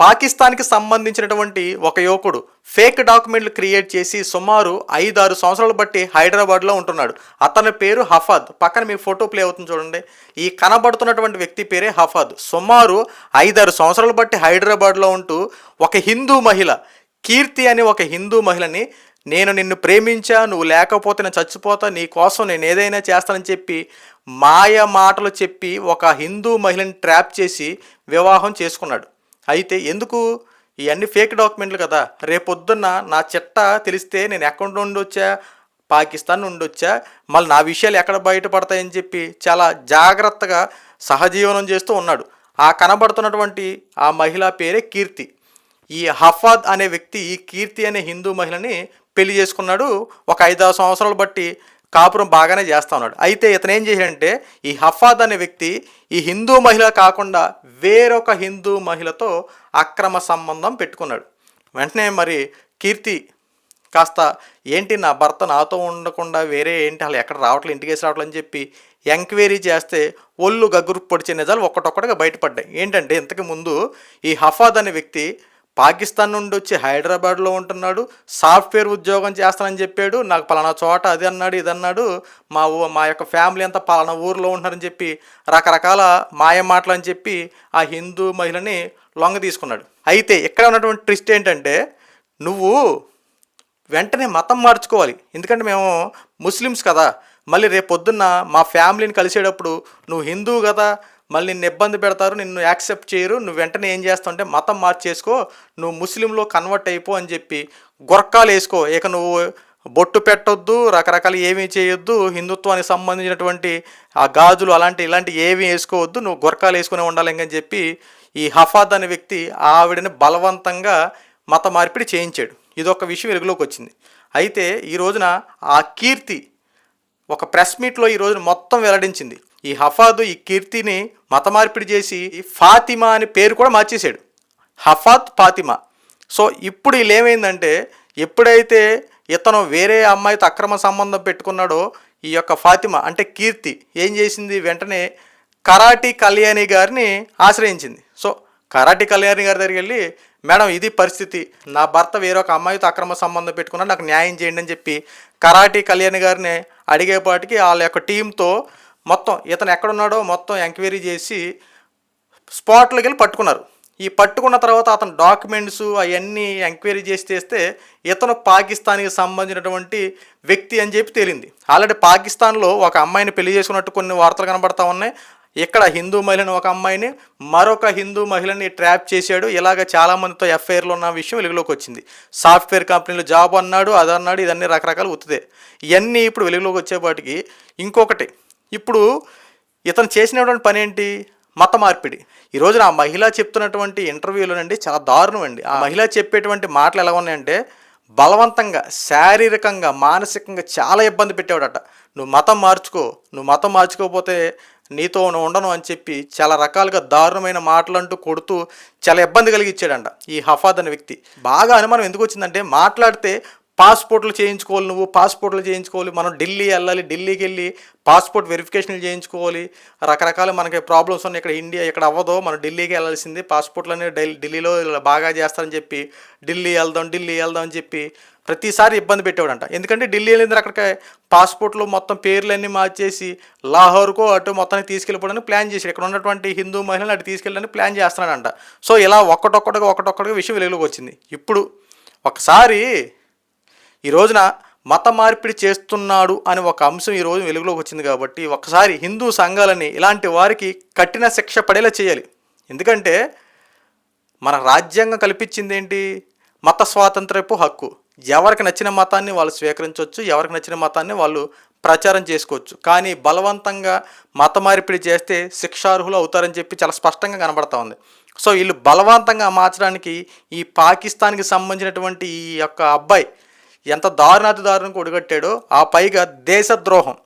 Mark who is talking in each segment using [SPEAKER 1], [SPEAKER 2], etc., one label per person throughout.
[SPEAKER 1] పాకిస్తాన్కి సంబంధించినటువంటి ఒక యువకుడు ఫేక్ డాక్యుమెంట్లు క్రియేట్ చేసి సుమారు ఐదారు సంవత్సరాలు బట్టి హైదరాబాద్లో ఉంటున్నాడు. అతని పేరు హఫాద్. పక్కన మీ ఫోటో ప్లే అవుతుంది చూడండి. ఈ కనబడుతున్నటువంటి వ్యక్తి పేరే హఫాద్. సుమారు ఐదారు సంవత్సరాలు బట్టి హైదరాబాద్లో ఉంటూ ఒక హిందూ మహిళ కీర్తి అనే ఒక హిందూ మహిళని నేను నిన్ను ప్రేమించా నువ్వు లేకపోతే నేను చచ్చిపోతా నీ కోసం నేను ఏదైనా చేస్తానని చెప్పి మాయ మాటలు చెప్పి ఒక హిందూ మహిళని ట్రాప్ చేసి వివాహం చేసుకున్నాడు. అయితే ఎందుకు? ఇవన్నీ ఫేక్ డాక్యుమెంట్లు కదా. రేపొద్దున్న నా చెట్ట తెలిస్తే నేను అకౌంట్ నుండి వచ్చా పాకిస్తాన్ నుండి వచ్చా మళ్ళీ నా విషయాలు ఎక్కడ బయటపడతాయని చెప్పి చాలా జాగ్రత్తగా సహజీవనం చేస్తూ ఉన్నాడు. ఆ కనబడుతున్నటువంటి ఆ మహిళ పేరే కీర్తి. ఈ హఫాద్ అనే వ్యక్తి ఈ కీర్తి అనే హిందూ మహిళని పెళ్ళి చేసుకున్నాడు ఒక ఐదారు సంవత్సరాలు బట్టి. కాపురం బాగానే చేస్తా ఉన్నాడు. అయితే ఇతను ఏం చేశాడంటే ఈ హఫాద్ అనే వ్యక్తి ఈ హిందూ మహిళ కాకుండా వేరొక హిందూ మహిళతో అక్రమ సంబంధం పెట్టుకున్నాడు. వెంటనే మరి కీర్తి కాస్త ఏంటి నా భర్త నాతో ఉండకుండా వేరే ఏంటి? అలా ఎక్కడ రావట్లేదు ఇంటికేసి రావట్లేదు అని చెప్పి ఎంక్వైరీ చేస్తే ఒళ్ళు గగ్గురు పొడిచే నిజాలు ఒక్కటొక్కటిగా బయటపడ్డాయి. ఏంటంటే ఇంతకు ముందు ఈ హఫాద్ అనే వ్యక్తి పాకిస్తాన్ నుండి వచ్చి హైదరాబాద్లో ఉంటున్నాడు సాఫ్ట్వేర్ ఉద్యోగం చేస్తానని చెప్పాడు నాకు పలానా చోట అది అన్నాడు ఇది అన్నాడు మా ఊ మా యొక్క ఫ్యామిలీ అంతా పలానా ఊర్లో ఉంటున్నారని చెప్పి రకరకాల మాయ మాటలు అని చెప్పి ఆ హిందూ మహిళని లొంగ తీసుకున్నాడు. అయితే ఇక్కడ ఉన్నటువంటి ట్విస్ట్ ఏంటంటే నువ్వు వెంటనే మతం మార్చుకోవాలి. ఎందుకంటే మేము ముస్లిమ్స్ కదా. మళ్ళీ రేపు పొద్దున్న మా ఫ్యామిలీని కలిసేటప్పుడు నువ్వు హిందూ కదా మళ్ళీ నిన్ను ఇబ్బంది పెడతారు నిన్ను యాక్సెప్ట్ చేయరు నువ్వు వెంటనే ఏం చేస్తావు అంటే మతం మార్చేసుకో నువ్వు ముస్లింలో కన్వర్ట్ అయిపో అని చెప్పి గురకాలు వేసుకో. ఇక నువ్వు బొట్టు పెట్టొద్దు రకరకాల ఏమీ చేయొద్దు హిందుత్వానికి సంబంధించినటువంటి ఆ గాజులు అలాంటి ఇలాంటి ఏమీ వేసుకోవద్దు నువ్వు గురకాలు వేసుకునే ఉండాలి అని చెప్పి ఈ హఫాద్ అనే వ్యక్తి ఆవిడని బలవంతంగా మత మార్పిడి చేయించాడు. ఇదొక విషయం వెలుగులోకి వచ్చింది. అయితే ఈ రోజున ఆ కీర్తి ఒక ప్రెస్ మీట్లో ఈ రోజున మొత్తం వెల్లడించింది. ఈ హఫాదు ఈ కీర్తిని మత మార్పిడి చేసి ఫాతిమా అని పేరు కూడా మార్చేశాడు. హఫాత్ ఫాతిమా. సో ఇప్పుడు వీళ్ళు ఏమైందంటే ఎప్పుడైతే ఇతను వేరే అమ్మాయితో అక్రమ సంబంధం పెట్టుకున్నాడో ఈ యొక్క ఫాతిమా అంటే కీర్తి ఏం చేసింది? వెంటనే కరాటి కళ్యాణి గారిని ఆశ్రయించింది. సో కరాటి కళ్యాణి గారి దగ్గరికి వెళ్ళి మేడం ఇది పరిస్థితి. నా భర్త వేరొక అమ్మాయితో అక్రమ సంబంధం పెట్టుకున్నాడు నాకు న్యాయం చేయండి అని చెప్పి కరాటి కళ్యాణి గారిని అడిగేపాటికి వాళ్ళ యొక్క టీంతో మొత్తం ఇతను ఎక్కడున్నాడో మొత్తం ఎంక్వైరీ చేసి స్పాట్లోకి వెళ్ళి పట్టుకున్నారు. ఈ పట్టుకున్న తర్వాత అతను డాక్యుమెంట్స్ అవన్నీ ఎంక్వైరీ చేసి తెస్తే ఇతను పాకిస్తాన్కి సంబంధించినటువంటి వ్యక్తి అని చెప్పి తేలింది. ఆల్రెడీ పాకిస్తాన్లో ఒక అమ్మాయిని పెళ్ళి చేసుకున్నట్టు కొన్ని వార్తలు కనబడతా ఉన్నాయి. ఇక్కడ హిందూ మహిళను ఒక అమ్మాయిని మరొక హిందూ మహిళని ట్రాప్ చేశాడు. ఇలాగ చాలామందితో ఎఫ్ఐఆర్లో ఉన్న విషయం వెలుగులోకి వచ్చింది. సాఫ్ట్వేర్ కంపెనీలో జాబ్ అన్నాడు అది అన్నాడు ఇదన్నీ రకరకాలు ఉత్తుదే ఇవన్నీ ఇప్పుడు వెలుగులోకి వచ్చేపాటికి ఇంకొకటి ఇప్పుడు ఇతను చేసినటువంటి పని ఏంటి మత మార్పిడి. ఈ రోజున ఆ మహిళ చెప్తున్నటువంటి ఇంటర్వ్యూలోనండి చాలా దారుణం అండి ఆ. మహిళ చెప్పేటువంటి మాటలు ఎలా ఉన్నాయంటే బలవంతంగా శారీరకంగా మానసికంగా చాలా ఇబ్బంది పెట్టేవాడట. నువ్వు మతం మార్చుకో నువ్వు మతం మార్చుకోకపోతే నీతో నువ్వు ఉండను అని చెప్పి చాలా రకాలుగా దారుణమైన మాటలంటూ కొడుతూ చాలా ఇబ్బంది కలిగించాడంట ఈ హఫాద్ అనే వ్యక్తి. బాగా అనుమానం ఎందుకు వచ్చిందంటే మాట్లాడితే పాస్పోర్ట్లు చేయించుకోవాలి నువ్వు పాస్పోర్ట్లు చేయించుకోవాలి మనం ఢిల్లీ వెళ్ళాలి ఢిల్లీకి వెళ్ళి పాస్పోర్ట్ వెరిఫికేషన్లు చేయించుకోవాలి. రకరకాల మనకి ప్రాబ్లమ్స్ ఉన్నాయి. ఇక్కడ ఇండియా ఇక్కడ అవ్వదు. మనం ఢిల్లీకి వెళ్ళాల్సింది పాస్పోర్ట్లు అనేవి ఢిల్లీ ఢిల్లీలో ఇలా బాగా చేస్తారని చెప్పి ఢిల్లీ వెళ్దాం ఢిల్లీ వెళ్దాం అని చెప్పి ప్రతిసారి ఇబ్బంది పెట్టేవాడంట. ఎందుకంటే ఢిల్లీ వెళ్ళింది అక్కడికి పాస్పోర్ట్లో మొత్తం పేర్లన్నీ మార్చేసి లాహోర్కో అటు మొత్తానికి తీసుకెళ్ళిపోవడానికి ప్లాన్ చేశాడు. ఇక్కడ ఉన్నటువంటి హిందూ మహిళలు అటు తీసుకెళ్ళడానికి ప్లాన్ చేస్తున్నాడంట. సో ఇలా ఒక్కటొక్కటిగా ఒకటొక్కటిగా విషయం వెలుగులోకి వచ్చింది. ఇప్పుడు ఒకసారి ఈ రోజున మత మార్పిడి చేస్తున్నాడు అని ఒక అంశం ఈ రోజు వెలుగులోకి వచ్చింది కాబట్టి ఒకసారి హిందూ సంఘాలని ఇలాంటి వారికి కఠిన శిక్ష పడేలా చేయాలి. ఎందుకంటే మన రాజ్యాంగం కల్పించింది ఏంటి? మత స్వాతంత్రపు హక్కు. ఎవరికి నచ్చిన మతాన్ని వాళ్ళు స్వీకరించవచ్చు ఎవరికి నచ్చిన మతాన్ని వాళ్ళు ప్రచారం చేసుకోవచ్చు. కానీ బలవంతంగా మత మార్పిడి చేస్తే శిక్షార్హులు అవుతారని చెప్పి చాలా స్పష్టంగా కనబడతా ఉంది. సో వీళ్ళు బలవంతంగా మార్చడానికి ఈ పాకిస్తాన్కి సంబంధించినటువంటి ఈ యొక్క అబ్బాయి ఎంత దారుణాతి దారుణం ఒడిగట్టాడో ఆ పైగా దేశద్రోహం.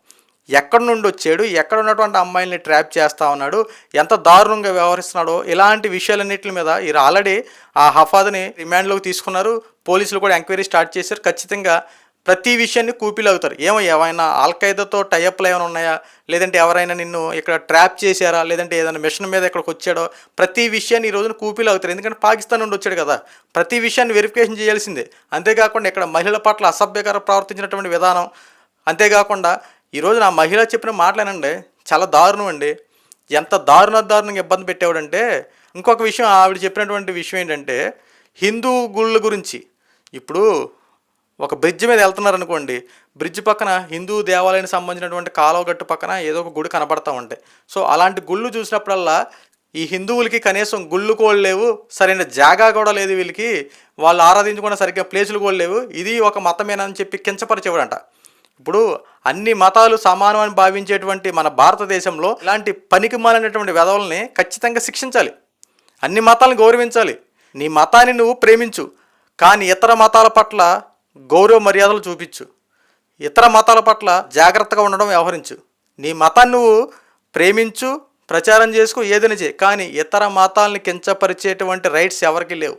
[SPEAKER 1] ఎక్కడి నుండి వచ్చాడు ఎక్కడ ఉన్నటువంటి అమ్మాయిల్ని ట్రాప్ చేస్తా ఉన్నాడు ఎంత దారుణంగా వ్యవహరిస్తున్నాడో ఇలాంటి విషయాలన్నింటి మీద వీరు ఆల్రెడీ ఆ హఫాద్ని రిమాండ్లోకి తీసుకున్నారు. పోలీసులు కూడా ఎంక్వైరీ స్టార్ట్ చేశారు. ఖచ్చితంగా ప్రతి విషయాన్ని కూపీలవుతారు ఏమో ఏమైనా ఆల్ఖైదాతో టైఅప్లు ఏమైనా ఉన్నాయా? లేదంటే ఎవరైనా నిన్ను ఇక్కడ ట్రాప్ చేశారా? లేదంటే ఏదైనా మిషన్ మీద ఇక్కడికి వచ్చాడో? ప్రతి విషయాన్ని ఈ రోజున కూపీలు అవుతారు ఎందుకంటే పాకిస్తాన్ నుండి వచ్చాడు కదా. ప్రతి విషయాన్ని వెరిఫికేషన్ చేయాల్సిందే. అంతేకాకుండా ఇక్కడ మహిళల పట్ల అసభ్యకర ప్రవర్తించినటువంటి విధానం. అంతేకాకుండా ఈరోజు నా ఆ మహిళ చెప్పిన మాటలేనండి. చాలా దారుణం అండి. ఎంత దారుణ దారుణంగా ఇబ్బంది పెట్టేవాడంటే ఇంకొక విషయం ఆవిడ చెప్పినటువంటి విషయం ఏంటంటే హిందూ గుళ్ళ గురించి. ఇప్పుడు ఒక బ్రిడ్జ్ మీద వెళ్తున్నారు అనుకోండి బ్రిడ్జ్ పక్కన హిందూ దేవాలయానికి సంబంధించినటువంటి కాలువ గట్టు పక్కన ఏదో ఒక గుడి కనబడతా ఉంటాయి సో అలాంటి గుళ్ళు చూసినప్పుడల్లా ఈ హిందువులకి కనీసం గుళ్ళు కూడా లేవు సరైన జాగా కూడా లేదు వీళ్ళకి. వాళ్ళు ఆరాధించుకున్న సరిగ్గా ప్లేసులు కూడా లేవు. ఇది ఒక మతమేనని చెప్పి కించపరిచేవాడంట. ఇప్పుడు అన్ని మతాలు సమానం అని భావించేటువంటి మన భారతదేశంలో ఇలాంటి పనికి మాలినటువంటి వెధవుల్ని ఖచ్చితంగా శిక్షించాలి. అన్ని మతాలను గౌరవించాలి. నీ మతాన్ని నువ్వు ప్రేమించు. కానీ ఇతర మతాల పట్ల గౌరవ మర్యాదలు చూపించు. ఇతర మతాల పట్ల జాగ్రత్తగా ఉండడం వ్యవహరించు. నీ మతాన్ని నువ్వు ప్రేమించు ప్రచారం చేసుకో ఏదైనా చేయి. కానీ ఇతర మతాలని కించపరిచేటువంటి రైట్స్ ఎవరికి లేవు.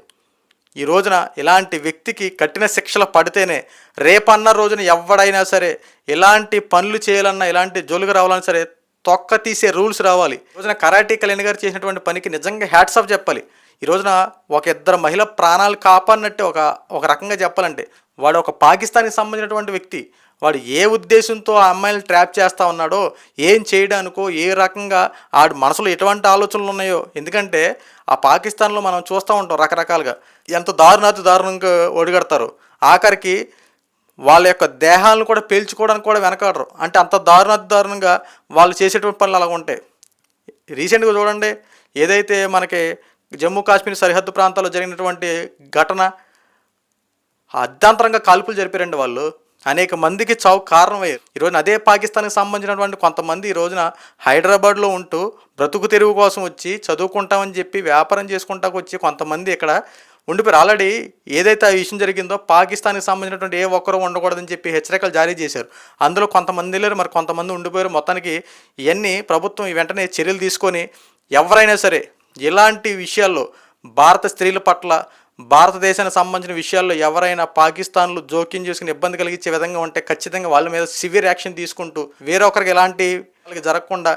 [SPEAKER 1] ఈ రోజున ఇలాంటి వ్యక్తికి కఠిన శిక్షలు పడితేనే రేపన్న రోజున ఎవడైనా సరే ఇలాంటి పనులు చేయాలన్నా ఇలాంటి జోలుగు రావాలన్నా సరే తొక్క తీసే రూల్స్ రావాలి. రోజున కరాటీ కళ్యాణ్ గారు చేసినటువంటి పనికి నిజంగా హ్యాట్స్ ఆఫ్ చెప్పాలి. ఈ రోజున ఒక ఇద్దరు మహిళ ప్రాణాలు కాపాడినట్టే ఒక ఒక రకంగా చెప్పాలంటే. వాడు ఒక పాకిస్తాన్కి సంబంధించినటువంటి వ్యక్తి. వాడు ఏ ఉద్దేశంతో ఆ అమ్మాయిని ట్రాప్ చేస్తూ ఉన్నాడో ఏం చేయడానికో ఏ రకంగా ఆడు మనసులో ఎటువంటి ఆలోచనలు ఉన్నాయో. ఎందుకంటే ఆ పాకిస్తాన్లో మనం చూస్తూ ఉంటాం రకరకాలుగా. ఎంత దారుణాతి దారుణంగా ఒడిగడతారు. ఆఖరికి వాళ్ళ యొక్క దేహాలను కూడా పేల్చుకోవడానికి కూడా వెనకాడరు. అంటే అంత దారుణాతి దారుణంగా వాళ్ళు చేసేటువంటి పనులు అలాగ ఉంటాయి రీసెంట్గా చూడండి. ఏదైతే మనకి జమ్మూ కాశ్మీర్ సరిహద్దు ప్రాంతాల్లో జరిగినటువంటి ఘటన అర్ధాంతరంగా కాల్పులు జరిపారండి వాళ్ళు. అనేక మందికి చావు కారణమయ్యారు. ఈరోజు అదే పాకిస్తాన్కి సంబంధించినటువంటి కొంతమంది ఈ రోజున హైదరాబాద్లో ఉంటూ బ్రతుకు తెరువు కోసం వచ్చి చదువుకుంటామని చెప్పి వ్యాపారం చేసుకుంటాకు వచ్చి కొంతమంది ఇక్కడ ఉండిపోయారు. ఆల్రెడీ ఏదైతే ఆ విషయం జరిగిందో పాకిస్తాన్కి సంబంధించినటువంటి ఏ ఒక్కరూ ఉండకూడదని చెప్పి హెచ్చరికలు జారీ చేశారు. అందులో కొంతమంది లేరు మరి కొంతమంది ఉండిపోయారు. మొత్తానికి ఇవన్నీ ప్రభుత్వం వెంటనే చర్యలు తీసుకొని ఎవరైనా సరే ఇలాంటి విషయాల్లో భారత స్త్రీల పట్ల భారతదేశానికి సంబంధించిన విషయాల్లో ఎవరైనా పాకిస్తాన్లో జోక్యం చేసుకుని ఇబ్బంది కలిగించే విధంగా ఉంటే ఖచ్చితంగా వాళ్ళ మీద సివియర్ యాక్షన్ తీసుకుంటూ వేరొకరికి ఎలాంటి వాళ్ళకి జరగకుండా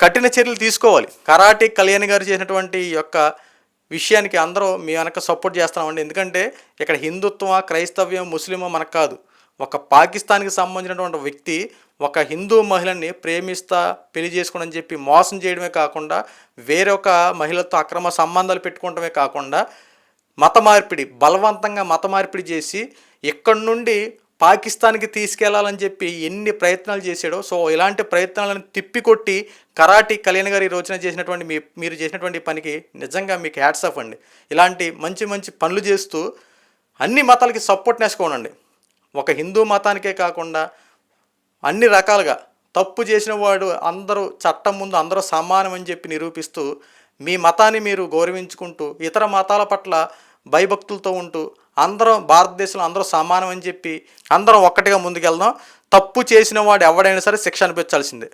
[SPEAKER 1] కఠిన చర్యలు తీసుకోవాలి. కరాటే కళ్యాణ్ గారు చేసినటువంటి యొక్క విషయానికి అందరూ మీ వెనక సపోర్ట్ చేస్తున్నామండి. ఎందుకంటే ఇక్కడ హిందుత్వం క్రైస్తవ్యం ముస్లిమో మనకు కాదు. ఒక పాకిస్తాన్కి సంబంధించినటువంటి వ్యక్తి ఒక హిందూ మహిళని ప్రేమిస్తా పెళ్ళి చేసుకోండి అని చెప్పి మోసం చేయడమే కాకుండా వేరొక మహిళతో అక్రమ సంబంధాలు పెట్టుకోవటమే కాకుండా మత మార్పిడి బలవంతంగా మత మార్పిడి చేసి ఇక్కడి నుండి పాకిస్తాన్కి తీసుకెళ్ళాలని చెప్పి ఎన్ని ప్రయత్నాలు చేశాడో సో ఇలాంటి ప్రయత్నాలను తిప్పికొట్టి కరాటి కళ్యాణ్ గారు ఈ రోజున చేసినటువంటి మీ మీరు చేసినటువంటి పనికి నిజంగా మీకు హ్యాట్స్ ఆఫ్ అండి. ఇలాంటి మంచి మంచి పనులు చేస్తూ అన్ని మతాలకి సపోర్ట్ నేసుకోనండి ఒక హిందూ మతానికే కాకుండా అన్ని రకాలుగా తప్పు చేసిన వాడు అందరూ చట్టం ముందు అందరూ సమానం అని చెప్పి నిరూపిస్తూ మీ మతాన్ని మీరు గౌరవించుకుంటూ ఇతర మతాల పట్ల భయభక్తులతో ఉంటూ అందరం భారతదేశంలో అందరూ సమానం అని చెప్పి అందరం ఒక్కటిగా ముందుకెళ్దాం. తప్పు చేసిన వాడు ఎవడైనా సరే శిక్ష అనిపించాల్సిందే